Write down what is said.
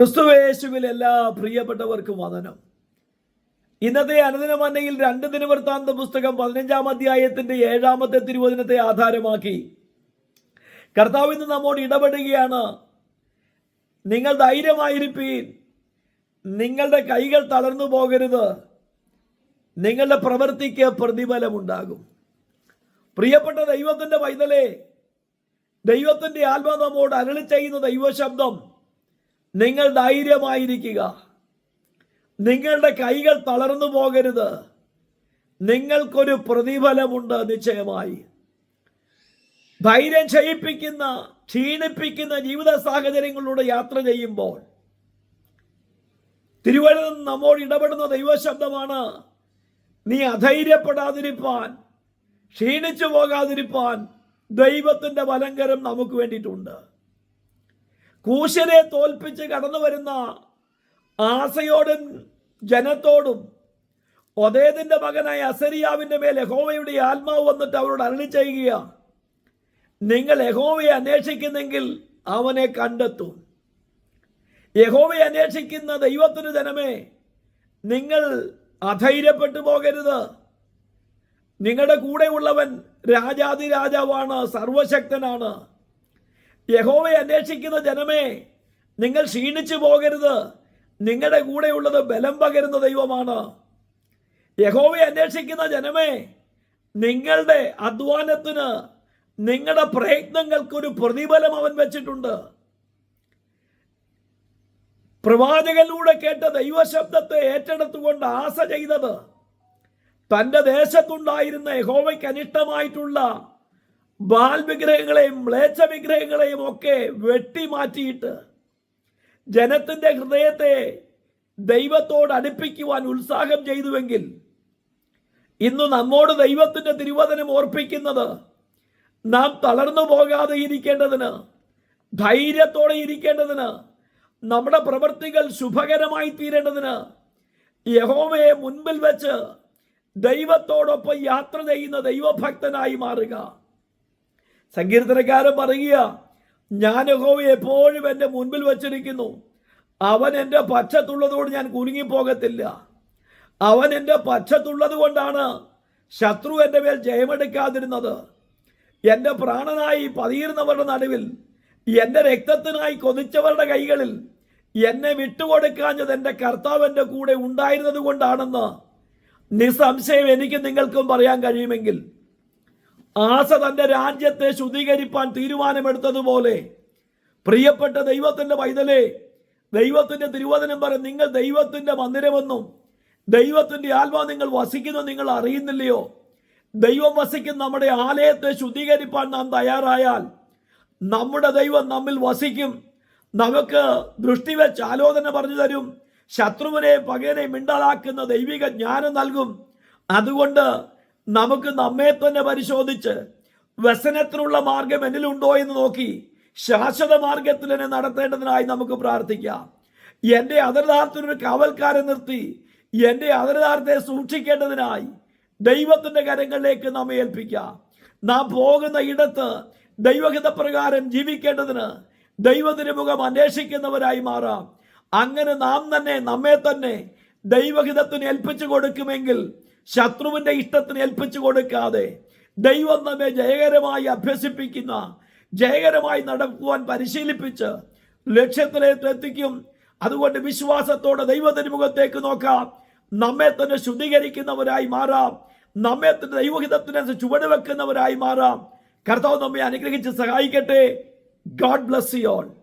ക്രിസ്തുവേശുവിൽ എല്ലാ പ്രിയപ്പെട്ടവർക്കും വന്ദനം. ഇന്നത്തെ അനുദിനമന്നയിൽ രണ്ട് ദിനവൃത്താന്ത പുസ്തകം പതിനഞ്ചാം അധ്യായത്തിന്റെ ഏഴാമത്തെ തിരുവചനത്തെ ആധാരമാക്കി കർത്താവ് ഇന്ന് നമ്മോട് ഇടപെടുകയാണ്. നിങ്ങൾ ധൈര്യമായിരിപ്പീൻ നിങ്ങളുടെ കൈകൾ തളർന്നു പോകരുത് നിങ്ങളുടെ പ്രവൃത്തിക്ക് പ്രതിഫലമുണ്ടാകും. പ്രിയപ്പെട്ട ദൈവത്തിന്റെ പൈതലേ ദൈവത്തിന്റെ ആത്മാ നമ്മോട് അരളി ചെയ്യുന്ന ദൈവശബ്ദം നിങ്ങൾ ധൈര്യമായിരിക്കുക. നിങ്ങളുടെ കൈകൾ തളർന്നു പോകരുത്. നിങ്ങൾക്കൊരു പ്രതിഫലമുണ്ട് നിശ്ചയമായി. ധൈര്യം ചെയ്യിപ്പിക്കുന്ന ക്ഷീണിപ്പിക്കുന്ന ജീവിത സാഹചര്യങ്ങളിലൂടെ യാത്ര ചെയ്യുമ്പോൾ തിരുവനന്തപുരം നമ്മോട് ഇടപെടുന്ന ദൈവശബ്ദമാണ് നീ അധൈര്യപ്പെടാതിരിപ്പാൻ ക്ഷീണിച്ചു പോകാതിരിപ്പാൻ ദൈവത്തിന്റെ വലങ്കരം നമുക്ക് വേണ്ടിയിട്ടുണ്ട്. കൂശനെ തോൽപ്പിച്ച് കടന്നു വരുന്ന ആസയോടും ജനത്തോടും ഒതേതിന്റെ മകനായ അസരിയാവിന്റെ മേൽ യഹോവയുടെ ആത്മാവ് വന്നിട്ട് അവരോട് അരളി ചെയ്യുക. നിങ്ങൾ യഹോവയെ അന്വേഷിക്കുന്നെങ്കിൽ അവനെ കണ്ടെത്തും. യഹോവയെ അന്വേഷിക്കുന്ന ദൈവത്തിന് ജനമേ നിങ്ങൾ അധൈര്യപ്പെട്ടു പോകരുത്. നിങ്ങളുടെ കൂടെയുള്ളവൻ രാജാതിരാജാവാണ് സർവശക്തനാണ്. യഹോവയെ അന്വേഷിക്കുന്ന ജനമേ നിങ്ങൾ ക്ഷീണിച്ചു പോകരുത്. നിങ്ങളുടെ കൂടെയുള്ളത് ബലം പകരുന്ന ദൈവമാണ്. യഹോവയെ അന്വേഷിക്കുന്ന ജനമേ നിങ്ങളുടെ അധ്വാനത്തിന് നിങ്ങളുടെ പ്രയത്നങ്ങൾക്കൊരു പ്രതിഫലം അവൻ വെച്ചിട്ടുണ്ട്. പ്രവാചകനിലൂടെ കേട്ട ദൈവശബ്ദത്തെ ഏറ്റെടുത്തുകൊണ്ട് ആശ ചെയ്തത് തന്റെ ദേശത്തുണ്ടായിരുന്ന യഹോവയ്ക്ക് അനിഷ്ടമായിട്ടുള്ള ബാൽ വിഗ്രഹങ്ങളെയും മ്ലേച്ഛ വിഗ്രഹങ്ങളെയും ഒക്കെ വെട്ടിമാറ്റിയിട്ട് ജനത്തിന്റെ ഹൃദയത്തെ ദൈവത്തോട് അടുപ്പിക്കുവാൻ ഉത്സാഹം ചെയ്തുവെങ്കിൽ ഇന്ന് നമ്മോട് ദൈവത്തിന്റെ തിരുവചനം ഓർപ്പിക്കുന്നത് നാം തളർന്നു പോകാതെ ഇരിക്കേണ്ടതിന് ധൈര്യത്തോടെ ഇരിക്കേണ്ടതിന് നമ്മുടെ പ്രവൃത്തികൾ ശുഭകരമായി തീരേണ്ടതിന് യഹോവയെ മുൻപിൽ വെച്ച് ദൈവത്തോടൊപ്പം യാത്ര ചെയ്യുന്ന ദൈവഭക്തനായി മാറുക. സങ്കീർത്തനക്കാരൻ പറയുക ഞാൻ യഹോവയെ എപ്പോഴും എന്റെ മുൻപിൽ വച്ചിരിക്കുന്നു. അവൻ എന്റെ പച്ചത്തുള്ളതോട് ഞാൻ കുലുങ്ങിപ്പോകത്തില്ല. അവൻ എന്റെ പച്ചത്തുള്ളത് കൊണ്ടാണ് ശത്രു എന്റെ മേൽ ജയമെടുക്കാതിരുന്നത്. എന്റെ പ്രാണനായി പതിയിരുന്നവരുടെ നടുവിൽ എന്റെ രക്തത്തിനായി കൊതിച്ചവരുടെ കൈകളിൽ എന്നെ വിട്ടുകൊടുക്കാഞ്ഞത് എന്റെ കർത്താവ് എന്റെ കൂടെ ഉണ്ടായിരുന്നത് കൊണ്ടാണെന്ന് നിസ്സംശയം എനിക്ക് നിങ്ങൾക്കും പറയാൻ കഴിയുമെങ്കിൽ ആസ തന്റെ രാജ്യത്തെ ശുദ്ധീകരിപ്പാൻ തീരുമാനമെടുത്തതുപോലെ പ്രിയപ്പെട്ട ദൈവത്തിന്റെ പൈതലെ ദൈവത്തിന്റെ തിരുവചനം പറഞ്ഞ് നിങ്ങൾ ദൈവത്തിന്റെ മന്ദിരമെന്നും ദൈവത്തിന്റെ ആത്മാ നിങ്ങൾ വസിക്കുന്നു നിങ്ങൾ അറിയുന്നില്ലയോ? ദൈവം വസിക്കുന്ന നമ്മുടെ ആലയത്തെ ശുദ്ധീകരിപ്പാൻ നാം തയ്യാറായാൽ നമ്മുടെ ദൈവം നമ്മിൽ വസിക്കും. നമുക്ക് ദൃഷ്ടി വെച്ച് ആലോചന പറഞ്ഞു തരും. ശത്രുവിനെ പകരെ മിണ്ടലാക്കുന്ന ദൈവിക ജ്ഞാനം നൽകും. അതുകൊണ്ട് നമുക്ക് നമ്മെ തന്നെ പരിശോധിച്ച് വ്യസനത്തിനുള്ള മാർഗം എന്നിലുണ്ടോ എന്ന് നോക്കി ശാശ്വത മാർഗത്തിൽ എന്നെ നടത്തേണ്ടതിനായി നമുക്ക് പ്രാർത്ഥിക്കാം. എന്റെ അതരതാർത്ഥത്തിനൊരു കാവൽക്കാരെ നിർത്തി എന്റെ അതരതാർത്ഥത്തെ സൂക്ഷിക്കേണ്ടതിനായി ദൈവത്തിന്റെ കരങ്ങളിലേക്ക് നമ്മെ ഏൽപ്പിക്കാം. നാം പോകുന്ന ഇടത്ത് ദൈവഹിത പ്രകാരം ജീവിക്കേണ്ടതിന് ദൈവത്തിന് മുഖം അന്വേഷിക്കുന്നവരായി മാറാം. അങ്ങനെ നാം തന്നെ നമ്മെ തന്നെ ദൈവഹിതത്തിന് ഏൽപ്പിച്ചു കൊടുക്കുമെങ്കിൽ ശത്രുവിന്റെ ഇഷ്ടത്തിന് ഏൽപ്പിച്ചു കൊടുക്കാതെ ദൈവം നമ്മെ ജയകരമായി അഭ്യസിപ്പിക്കുന്ന ജയകരമായി നടക്കുവാൻ പരിശീലിപ്പിച്ച് ലക്ഷ്യത്തിലേക്ക് എത്തിക്കും. അതുകൊണ്ട് വിശ്വാസത്തോടെ ദൈവത്തിന് മുഖത്തേക്ക് നോക്കാം. നമ്മെ തന്നെ ശുദ്ധീകരിക്കുന്നവരായി മാറാം. നമ്മെ തന്നെ ദൈവഹിതത്തിന് ചുവട് വെക്കുന്നവരായി മാറാം. കർത്താവ് നമ്മെ അനുഗ്രഹിച്ച് സഹായിക്കട്ടെ. God bless you all